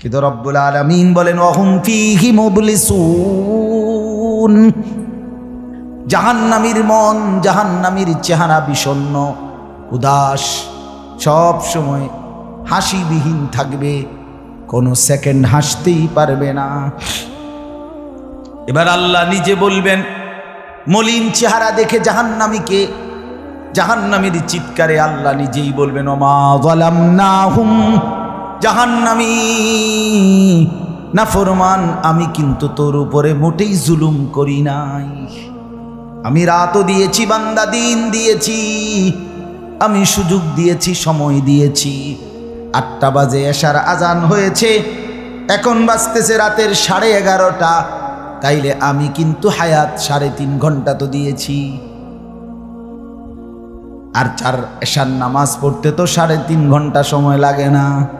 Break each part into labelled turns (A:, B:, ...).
A: কিন্তু রব্বুল আলমিন বলেন অহুম ফিহি মুবলিসুন। জাহান্নামীর মন, জাহান্নামীর চেহারা বিষণ্ণ উদাস। সব সময় হাসিবিহীন থাকবে, কোনো সেকেন্ড হাসতেই পারবে না। এবার আল্লাহ নিজে বলবেন, মলিন চেহারা দেখে জাহান্নামীকে, জাহান্নামীর চিৎকারে আল্লাহ নিজেই বলবেন, ওমা গলাম না হুম জাহান্নামী। না ফরমান, আমি কিন্তু তোর উপরে মোটেই জুলুম করি নাই। আমি রাতও দিয়েছি, বান্দা দিন দিয়েছি। আমি সুযোগ দিয়েছি, সময় দিয়েছি। আটটা বাজে এসার আজান হয়েছে। এখন বাজতেছে রাতের সাড়ে এগারোটা। তাইলে আমি কিন্তু হায়াত সাড়ে তিন ঘণ্টা তো দিয়েছি। আর চার এশার নামাজ পড়তে তো সাড়ে তিন ঘণ্টা সময় লাগে না।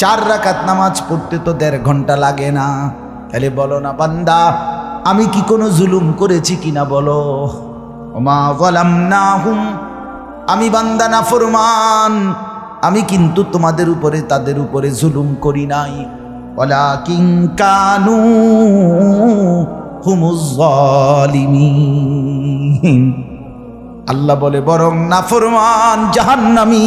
A: চার রাকাত নামাজ পড়তে তো দেড় ঘণ্টা লাগে না। তাহলে বলো না, বান্দা, আমি কি কোনো জুলুম করেছি কিনা বলো? ওমা গলাম না হুম আমি বান্দা না ফরমান আমি কিন্তু তোমাদের উপরে, তাদের উপরে জুলুম করি নাই। ওলা কিং কানু আল্লাহ বলে, বরং না নাফরমান জাহান্নামী।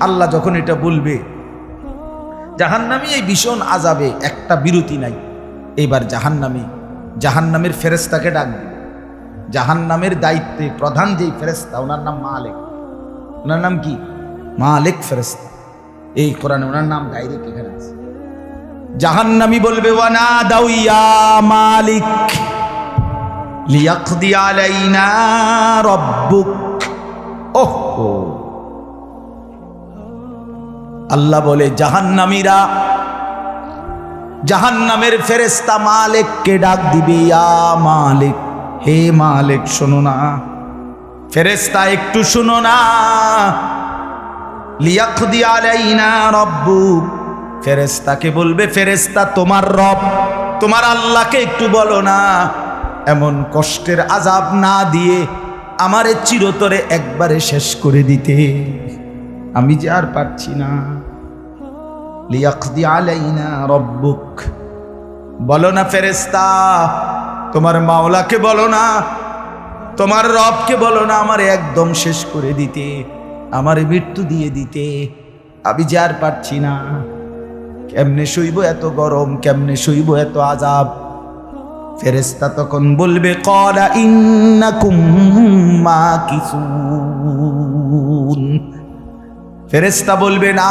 A: আল্লাহ যখন এটা বলবে, জাহান্নামী এই ভীষণ আজাবে একটা বিরতি নাই। এবার জাহান্নামী, জাহান্নামের ফেরেস্তাকে ডাকবে জাহান্নামের দায়িত্বে প্রধান যেই ফেরেস্তা ওনার নাম মালেক। ওনার নাম কি? মালেক ফেরেস্তা এই কোরআনে ওনার নাম ডাইরেক্ট এখানে আছে। জাহান্নামী বলবে, ওয়ানা দাউইয়া মালিক, লিয়াকদি আলাইনা রব্বুক। ওহ! আল্লাহ বলে, জাহান্নামীরা, জাহান্নামের ফেরেস্তা মালিককে ডাক দিবে, ইয়া মালিক, হে মালিক, শোনো না। ফেরেস্তা একটু শুনো না। লিয়াকদি আলাইনা রব্বুক ফেরেস্তাকে বলবে ফেরেস্তা তোমার রব, তোমার আল্লাহকে একটু বলো না। এমন কষ্টের আজাব না দিয়ে আমারে চিরতরে একবারে শেষ করে দিতে। আমি যে আর পারছি না। লিয়াকদি আলাইনা রব্বুক। বলো না ফেরেস্তা তোমার মাওলাকে বলো না, তোমার রবকে বলো না, আমারে একদম শেষ করে দিতে, আমারে মৃত্যু দিয়ে দিতে। আমি যে আর পারছি না। কেমনে সইব এত গরম, কেমনে সইব এত আজাব ফেরেস্তা তখন বলবে করা ইন্নাকুম মা কিসুন ফেরেস্তা বলবে, না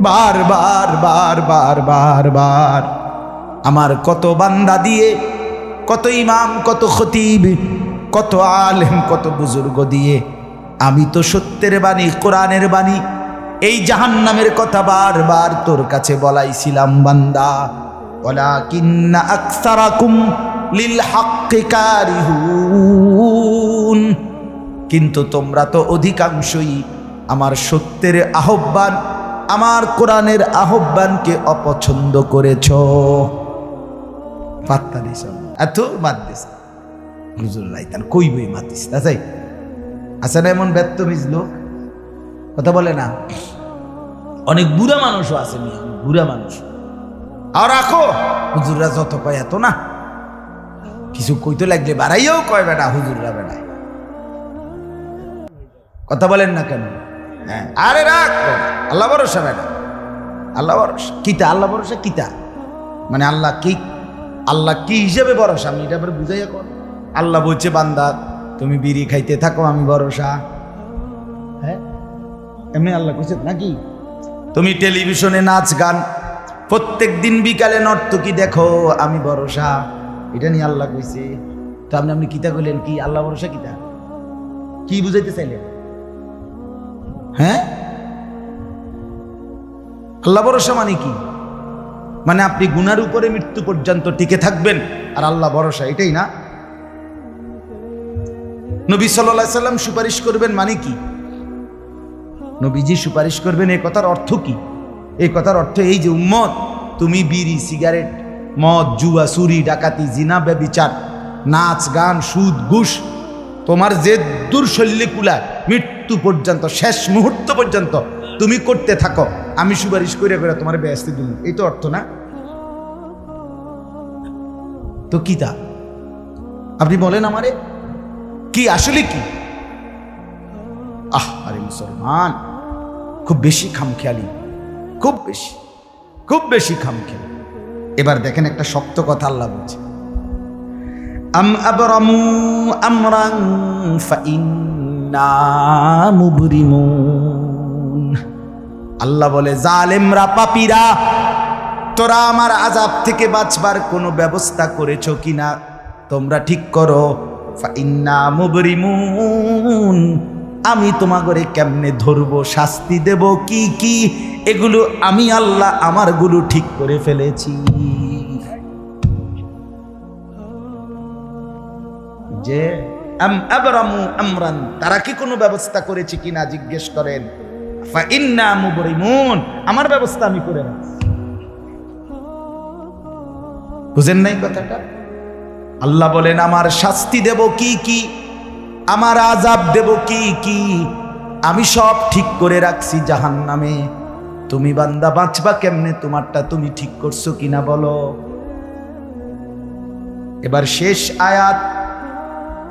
A: বার বার বার বার বার বার। আমার কত বান্দা দিয়ে, কত ইমাম, কত খতিব, কত আলেম, কত বুজুর্গ দিয়ে, আমি তো সত্যের বাণী, কোরআনের বাণী, এই জাহান্নামের কথা বারবার তোর কাছে বলাইছিলাম, বান্দা। ওলা কিন্না আকসারাকুম লিল হাক্কি কারিহুন। কিন্তু তোমরা তো অধিকাংশই আমার সত্যের আহ্বান আমার কোরআনের আহ্বানকে অপছন্দ করেছ। পাত্তা দিস এত বাদ দিস হুজুর রাইতান কইবই মাতিস তাই আছে না, এমন ব্যর্থমিজ লোক। কথা বলে না। অনেক বুড়া মানুষও আছে বুড়া মানুষ। আর রাখো, হুজুররা যত কয় এত না। কিছু কইতে লাগলে বাড়াইও কয় বেটা, হুজুররা বেড়ায়। কথা বলেন না কেন? হ্যাঁ। আরে রাখ। আল্লাহ ভরসা বেটা আল্লাহ ভরসা। কিতা? আল্লাহ ভরসা কিতা? মানে আল্লাহ কি আল্লাহ কি হিসেবে ভরসা? আমি এটা আবার বুঝাই এখন আল্লাহ বলছে, বান্দা, তুমি বিড়ি খাইতে থাকো, আমি ভরসা। হ্যাঁ? এমনি আল্লাহ কইছে নাকি? তুমি টেলিভিশনে নাচ, গান প্রত্যেক দিন বিকালে নর্তকী দেখো, আমি ভরসা। এটা নিয়ে আল্লাহ কইছে। তো আপনি আপনি কিতা কইলেন কি? আল্লাহ ভরসা কিতা? কি বুঝাইতে চাইলেন? হ্যাঁ? আল্লাহ ভরসা মানে কি? মানে আপনি গুনার উপরে মৃত্যু পর্যন্ত টিকে থাকবেন, আর আল্লাহ ভরসা, এটাই না? নবী সাল্লাহ সাল্লাম সুপারিশ করবেন মানে কি? নবীজি সুপারিশ করবেন এই কথার অর্থ কি? এই কথার অর্থ এই যে, উম্মত, তুমি বিড়ি, সিগারেট, মদ, জুয়া, চুরি, ডাকাতি, জিনা, ব্যবিচার, নাচ, গান, সুদ, ঘুষ তোমার যে দুর্শল্যে কুলায় মৃত্যু পর্যন্ত, শেষ মুহূর্ত পর্যন্ত তুমি করতে থাকো, আমি সুপারিশ করে করে তোমার ব্যস্ত দিন এই তো অর্থ না? তো কি তা? আপনি বলেন আমারে। কি, আসলে কি? আহ, আরে মুসলমান, খুব বেশি খামখেয়ালি, খুব বেশি খুব বেশি খামখেয়ালি। এবার দেখেন একটা শক্ত কথা আল্লাহ বলছে। আম আবরামু আমরান ফাইন্না আল্লাহ বলে, জালেমরা, পাপীরা, তোরা আমার আজাব থেকে বাঁচবার কোনো ব্যবস্থা করেছ কি না তোমরা ঠিক করো। ফাইন্না মুবরিমুন। আমি তোমাগরে কেমনে ধরবো, শাস্তি দেব, কি কি? এগুলো আমি, আল্লাহ, আমারগুলো ঠিক করে ফেলেছি। যে আমরান তারা কি কোনো ব্যবস্থা করেছে কিনা জিজ্ঞেস করেন। আমার ব্যবস্থা আমি করে রাখছি। বুঝেন নাই কথাটা? আল্লাহ বলেন, আমার শাস্তি দেব কি কি, আমার আজাব দেব কি কি, আমি সব ঠিক করে রাখছি জাহান নামে তুমি বান্দা, বাঁচবা কেমনে? তোমারটা তুমি ঠিক করছ কিনা বলো? এবার শেষ আয়াত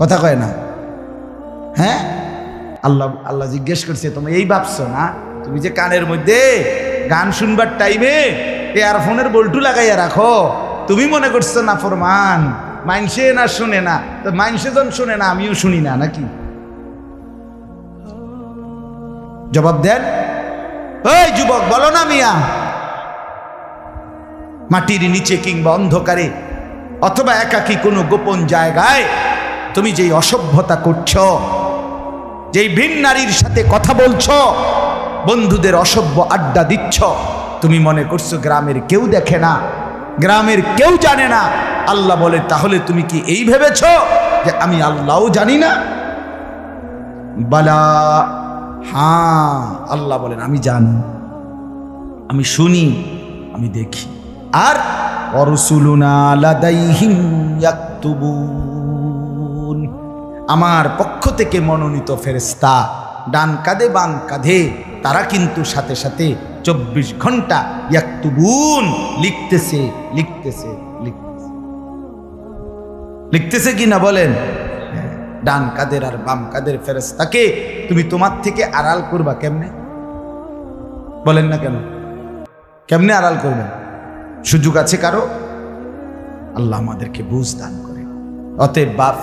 A: কথা কয় না? হ্যাঁ? আল্লাহ আল্লাহ জিজ্ঞেস করছে তুমি এই ভাবছ না? তুমি যে কানের মধ্যে গান শুনবার টাইমে এয়ারফোনের বল্টু লাগাইয়া রাখো? তুমি মনে করছ না, ফরমান মাইনসে না শুনে না? তো মাইনসে যখন শুনে না, আমিও শুনি না, নাকি? জবাব দেন ওই যুবক, বলো না মিয়া, মাটির নিচে কিংবা অন্ধকারে অথবা একাকী কোনো গোপন জায়গায় তুমি যেই অসভ্যতা করছ, যেই ভিন নারীর সাথে কথা বলছো, বন্ধুদের অসভ্য আড্ডা দিচ্ছ, তুমি মনে করছ গ্রামের কেউ দেখে না, গ্রামের কেউ জানে না। আল্লাহ বলে, তাহলে তুমি কি এই ভেবেছ যে আমি আল্লাহও জানি না? বালা হ্যাঁ আল্লাহ বলেন, আমি জানি, আমি শুনি, আমি দেখি। আর অরসুলুনা লাদাইহিম ইয়াকতুবুন। আমার পক্ষ থেকে মনোনীত ফেরেস্তা ডান কাঁধে বাম কাঁধে তারা কিন্তু সাথে সাথে চব্বিশ ঘণ্টা ইয়াকতুবুন লিখতেছে লিখতেছে লিখতেছে। লিখতেছে কি না বলেন? হ্যাঁ, ডান কাদের আর বাম কাদের ফেরেস্তাকে তুমি তোমার থেকে আড়াল করবা কেমনে? বলেন না কেন? কেমনে আড়াল করবেন? সুযোগ আছে কারও? আল্লাহ আমাদেরকে বুঝ দান করে। অতএব বাপ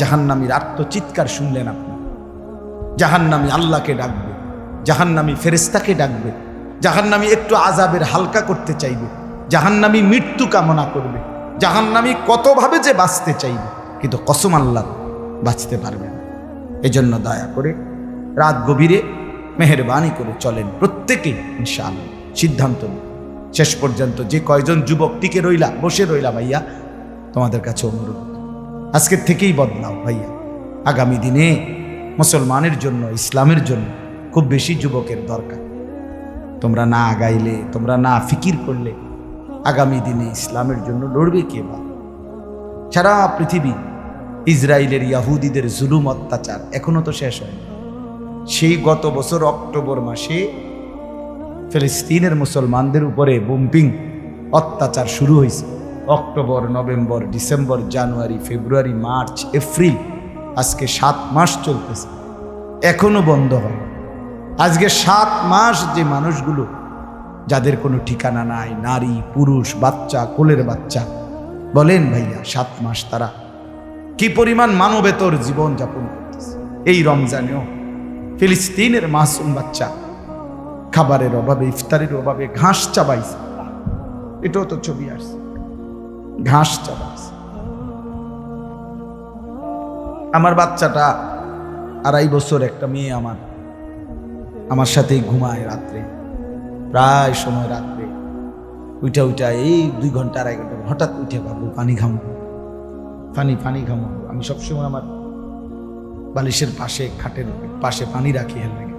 A: জাহান্নামীর আত্মচিৎকার শুনলেন আপনি। জাহান্নামী আল্লাহকে ডাকবে, জাহান্নামী ফেরেস্তাকে ডাকবে, জাহান্নামী একটু আজাবের হালকা করতে চাইবে, জাহান্নামী মৃত্যু কামনা করবে, জাহান্নামী কতভাবে যে বাঁচতে চাইবে, কিন্তু কসম আল্লাহ বাঁচতে পারবে না। এজন্য দয়া করে রাত গভীরে মেহরবানি করে চলেন প্রত্যেকেই ইনশাআল্লাহ, সিদ্ধান্ত শেষ পর্যন্ত যে কয়জন যুবক টিকে রইলা, বসে রইলা ভাইয়া, তোমাদের কাছে অনুরোধ। আজকের থেকেই বদলাও ভাইয়া। আগামী দিনে মুসলমানের জন্য, ইসলামের জন্য খুব বেশি যুবকের দরকার। তোমরা না আগাইলে, তোমরা না ফিকির করলে, আগামী দিনে ইসলামের জন্য লড়বে কে বা? সারা পৃথিবী ইসরায়েলের ইয়াহুদিদের জুলুম অত্যাচার এখনও তো শেষ হয়নি। সেই গত বছর অক্টোবর মাসে ফিলিস্তিনের মুসলমানদের উপরে বুম্পিং অত্যাচার শুরু হয়েছে। October, November, December, January, February, March, April, আজকে সাত মাস চলতেছে। এখনও বন্ধ হয় আজকে সাত মাস যে মানুষগুলো, যাদের কোনো ঠিকানা নাই, নারী, পুরুষ, বাচ্চা, কোলের বাচ্চা, বলেন ভাইয়া, সাত মাস তারা কি পরিমাণ মানবেতর জীবন যাপন করতেছে। এই রমজানেও ফিলিস্তিনের মাসুম বাচ্চা খাবারের অভাবে, ইফতারের অভাবে ঘাস চাবাইছে। এটাও তো ছবি আসছে। ঘাস চাবাইছে আমার বাচ্চাটা আড়াই বছর একটা মেয়ে আমার। আমার সাথেই ঘুমায় রাত্রে, প্রায় সময় রাত্রে। উইটা উইটা এই দুই ঘণ্টা, আড়াই ঘণ্টা হঠাৎ উঠে বাবু পানি ঘামো পানি পানি ঘামো আমি সবসময় আমার বালিশের পাশে, খাটের পাশে পানি রাখি হেল লেগে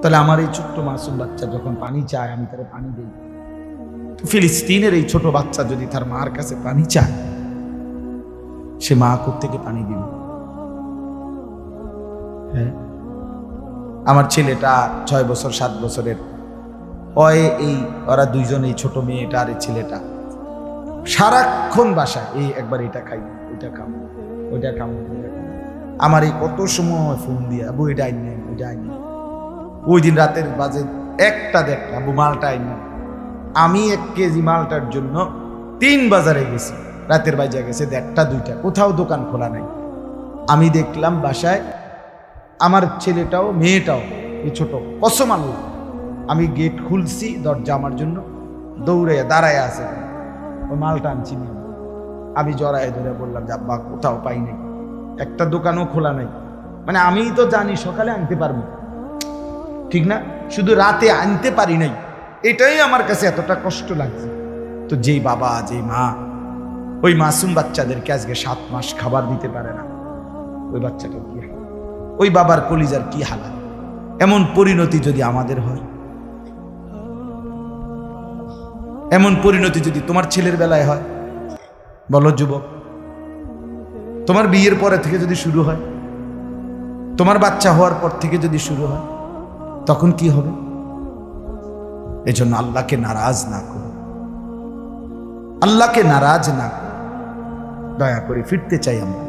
A: তাহলে আমার এই ছোট্ট মাসুম বাচ্চা যখন পানি চায়, আমি তারে পানি দিই। ফিলিস্তিনের এই ছোট বাচ্চা যদি তার মার কাছে পানি চায়, সে মা থেকে পানি দিবে? হ্যাঁ? আমার ছেলেটা ছয় বছর, সাত বছরের। অয়ে এই ওরা দুইজন, এই ছোট মেয়েটা আর এই ছেলেটা। সারাক্ষণ বাসায়, এই একবার এটা খাই, ওইটা খাব ওইটা খাব আমার এই কত সময় ফোন দিয়ে, আবু, এটা আইন ওইটা আইন ওই দিন রাতের বাজে একটা দেখ আবু, মালটা আইন। আমি এক কেজি মালটার জন্য তিন বাজারে গেছি। রাতের বাজে গেছে দেড়টা, দুইটা। কোথাও দোকান খোলা নাই। আমি দেখলাম বাসায় আমার ছেলেটাও, মেয়েটাও, এই ছোট কসম আমি গেট খুলছি দরজা আমার জন্য দৌড়ে দাঁড়ায় আছে। ওই মালটা আনছি। আমি জড়ায় ধরে বললাম যে, আব্বা, কোথাও পাই নাই। একটা দোকানও খোলা নাই। মানে আমি তো জানি সকালে আনতে পারব। ঠিক না? শুধু রাতে আনতে পারি নাই। এটাই আমার কাছে এতটা কষ্ট লাগছে। তো যেই বাবা, যেই মা, ওই মাসুম বাচ্চাদেরকে আজকে সাত মাস খাবার দিতে পারে না। ওই বাচ্চাটা কি হাল? ওই বাবার কলিজার কি হালাত? এমন পরিণতি যদি আমাদের হয়? এমন পরিণতি যদি তোমার ছেলের বেলায় হয়? বলো যুবক, তোমার বিয়ের পরে থেকে যদি শুরু হয়, তোমার বাচ্চা হওয়ার পর থেকে যদি শুরু হয়, তখন কি হবে? এজন্য আল্লাহকে নারাজ না করো। আল্লাহকে নারাজ না করো। দয়া করে ফিরতে চাই আমরা,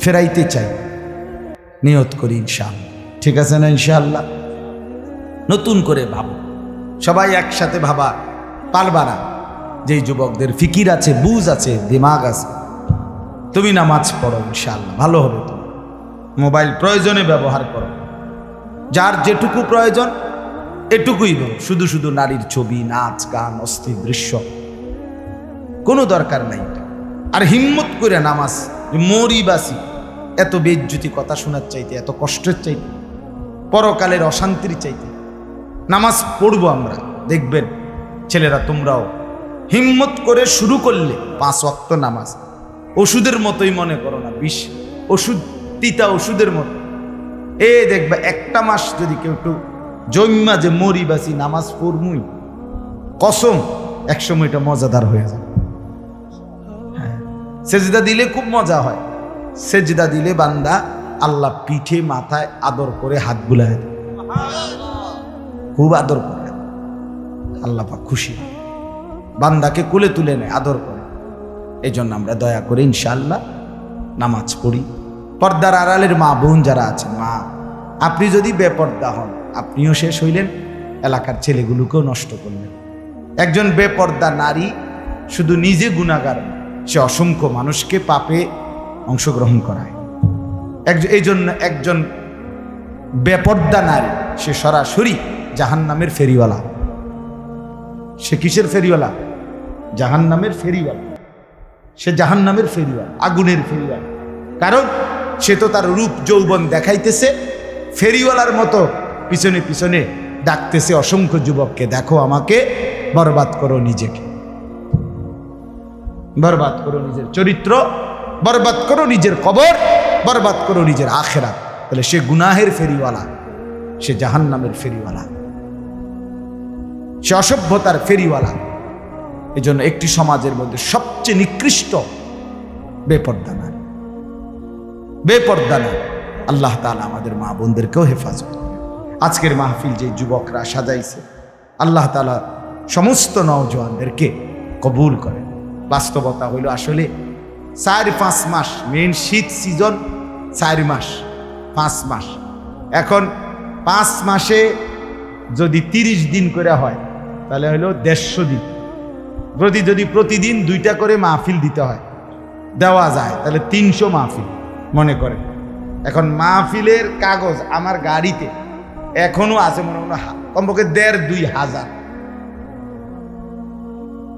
A: ফেরাইতে চাই। নিয়ত করি ইনশাআল্লাহ। ঠিক আছে না ইনশাআল্লাহ? নতুন করে ভাবো। সবাই একসাথে ভাবা, পারবা না। যেই যুবকদের ফিকির আছে, বুঝ আছে, দিমাগ আছে, তুমি নামাজ পড়ো ইনশাআল্লাহ, ভালো হবে তো মোবাইল প্রয়োজনে ব্যবহার করো। যার যেটুকু প্রয়োজন এটুকুই শুধু শুধু নারীর ছবি, নাচ, গান, অস্থির দৃশ্য। কোনো দরকার নাই। আর হিম্মত করে নামাজ মরি বাসি এত বেজ্জুতি কথা শোনার চাইতে, এত কষ্টের চাইতে, পরকালের অশান্তির চাইতে। নামাজ পড়ব আমরা, দেখবেন, ছেলেরা তোমরাও। হিম্মত করে শুরু করলে পাঁচ অক্ত নামাজ। ওষুধের মতোই মনে করো না, বিষ, ওষুধ, তিতা ওষুধের মতো। এ দেখবে, একটা মাস যদি কেউ একটু জন্মা যে মরি বাসি নামাজ পড়মুই, কসম, একসময় এটা মজাদার হয়ে যায়। হ্যাঁ সেজদা দিলে খুব মজা হয়। সেজদা দিলে বান্দা আল্লাহ পিঠে, মাথায় আদর করে হাত বুলায় খুব আদর করে। আল্লাহ খুশি। বান্দাকে কুলে তুলে নেয়, আদর করে। এই জন্য আমরা দয়া করে ইনশাআল্লাহ নামাজ পড়ি। পর্দার আড়ালের মা বোন যারা আছেন, মা, আপনি যদি বেপর্দা হন আপনিও শেষ হইলেন, এলাকার ছেলেগুলোকেও নষ্ট করলেন। একজন বেপর্দা নারী শুধু নিজে গুণাগার, সে অসংখ্য মানুষকে পাপে অংশগ্রহণ করায়। একজন এই জন্য একজন বেপর্দা নারী, সে সরাসরি জাহান্নামের ফেরিওয়ালা। সে কিসের ফেরিওয়ালা? জাহান্নামের ফেরিওয়ালা। সে জাহান্নামের ফেরিওয়ালা, আগুনের ফেরিওয়ালা। কারণ সে তো তার রূপ যৌবন দেখাইতেছে, ফেরিওয়ালার মতো পিছনে পিছনে ডাকতেছে অসংখ্য যুবককে, দেখো আমাকে, বরবাদ করো নিজেকে। বরবাদ করো নিজের চরিত্র, বরবাদ করো নিজের কবর, বরবাদ করো নিজের আখেরা তাহলে সে গুনাহের ফেরিওয়ালা, সে জাহান্নামের ফেরিওয়ালা। সে অসভ্যতার ফেরিওয়ালা। এই জন্য একটি সমাজের মধ্যে সবচেয়ে নিকৃষ্ট বেপর্দা নারী। বেপর্দা নারী। আল্লাহ তাআলা আমাদের মা বোনদেরকেও হেফাজত। আজকের মাহফিল যে যুবকরা সাজাইছে, আল্লাহ তালা সমস্ত নওজোয়ানদেরকে কবুল করে বাস্তবতা হইল আসলে চার পাঁচ মাস মেন শীত সিজন চার মাস, পাঁচ মাস। এখন পাঁচ মাসে যদি তিরিশ দিন করে হয়, তাহলে হলো দেড়শো দিন। প্রতি যদি প্রতিদিন দুইটা করে মাহফিল দিতে হয়, দেওয়া যায়, তাহলে তিনশো মাহফিল মনে করে এখন মাহফিলের কাগজ আমার গাড়িতে এখনও আছে মনে মনে কমপক্ষে দেড় দুই হাজার।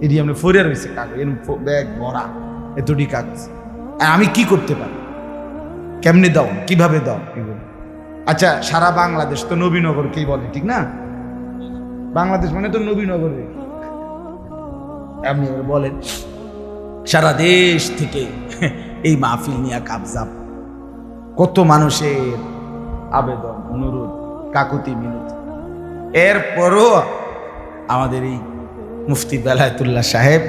A: এটি আমরা ফরে রয়েছে কাগজ ব্যাগ, ভরা এতটি কাগজ। আর আমি কি করতে পারি? কেমনে দাও? কীভাবে দাও? এগুলো আচ্ছা সারা বাংলাদেশ তো নবীনগরকেই বলে, ঠিক না? বাংলাদেশ মানে তো নবীনগরে। আপনি বলেন, সারা দেশ থেকে এই মাহফিল নিয়ে কাবজাব কত মানুষের আবেদন, অনুরোধ। কাকুতি মিনতি এরপরও আমাদের এই মুফতি বেলায়তুল্লাহ সাহেব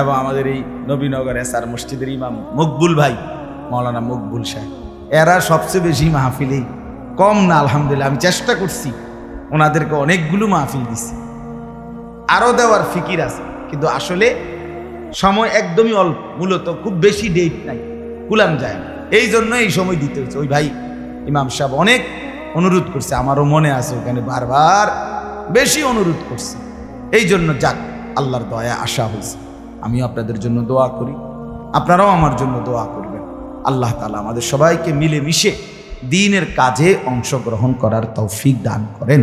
A: এবং আমাদের এই নবীনগর এসআর মসজিদের ইমাম মকবুল ভাই, মৌলানা মকবুল সাহেব, এরা সবচেয়ে বেশি মাহফিলেই কম না, আলহামদুলিল্লাহ। আমি চেষ্টা করছি, ওনাদেরকে অনেকগুলো মাহফিল দিছি। আরও দেওয়ার ফিকির আছে, কিন্তু আসলে সময় একদমই অল্প, মূলত খুব বেশি ডেট নাই কুলাম যায় না। এই জন্য এই সময় দিতে হচ্ছে। ওই ভাই, ইমাম সাহেব অনেক অনুরোধ করছে, আমারও মনে আছে ওখানে বারবার বেশি অনুরোধ করছে। এই জন্য যাক, আল্লাহর দয়া আশা হয়েছে। আমিও আপনাদের জন্য দোয়া করি, আপনারাও আমার জন্য দোয়া করবেন। আল্লাহ তালা আমাদের সবাইকে মিলে মিশে দিনের কাজে অংশগ্রহণ করার তৌফিক দান করেন।